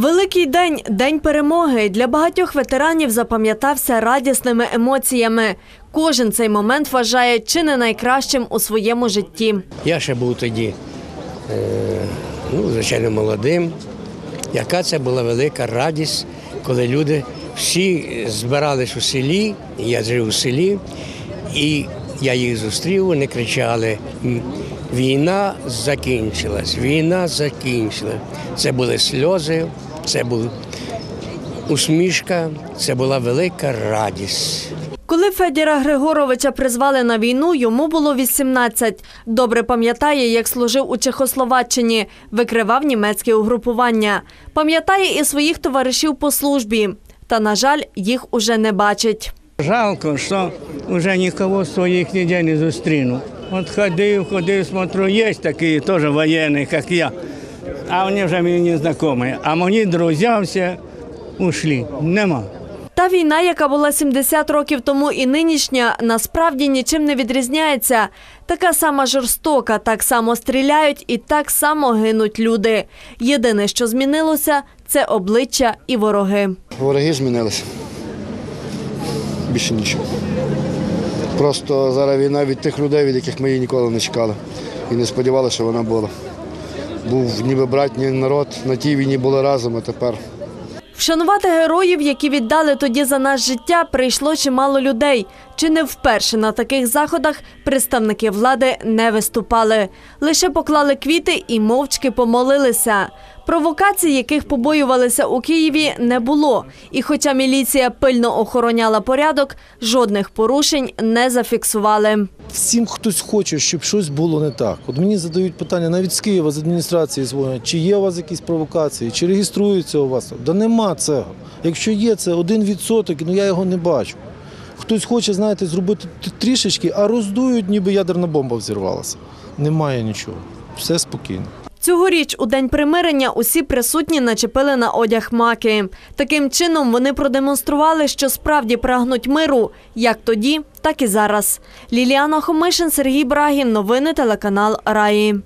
Великий день день перемоги для багатьох ветеранів запам'ятався радісними емоціями. Кожен цей момент вважає чи не найкращим у своєму житті. Я ще був тоді, е, ну, звичайно, молодим. Яка це була велика радість, коли люди всі збирались у селі, я жив у селі, і я їх зустрів, вони кричали: війна закінчилась, війна закінчилась. Це були сльози, це була усмішка, це була велика радість. Коли Федіра Григоровича призвали на війну, йому було 18. Добре пам'ятає, як служив у Чехословаччині, викривав німецьке угрупування. Пам'ятає і своїх товаришів по службі. Та, на жаль, їх уже не бачить. Жалко, що вже нікого своїх ніде не зустріну. От ходив, ходив, смотрю, є такі теж воєнні, як я, а вони вже мені не знайомі. А мої друзі всі ушли. Нема. Та війна, яка була 70 років тому і нинішня, насправді нічим не відрізняється. Така сама жорстока, так само стріляють і так само гинуть люди. Єдине, що змінилося, це обличчя і вороги. Вороги змінилися. Більше нічого. Просто зараз війна від тих людей, від яких ми її ніколи не чекали. І не сподівалися, що вона була. Був ніби братній народ, на тій війні були разом, а тепер Вшанувати героїв, які віддали тоді за нас життя, прийшло чимало людей. Чи не вперше на таких заходах представники влади не виступали. Лише поклали квіти і мовчки помолилися. Провокацій, яких побоювалися у Києві, не було. І хоча міліція пильно охороняла порядок, жодних порушень не зафіксували. Всім хтось хоче, щоб щось було не так. От мені задають питання навіть з Києва, з адміністрації дзвонять, чи є у вас якісь провокації, чи реєструються у вас. Да нема цього. Якщо є, це один відсоток, ну я його не бачу. Хтось хоче, знаєте, зробити трішечки, а роздують, ніби ядерна бомба взірвалася. Немає нічого. Все спокійно. Цьогоріч у день примирення усі присутні начепили на одяг маки. Таким чином вони продемонстрували, що справді прагнуть миру як тоді, так і зараз. Ліліана Хомишин, Сергій Брагін. Новини телеканал Раї.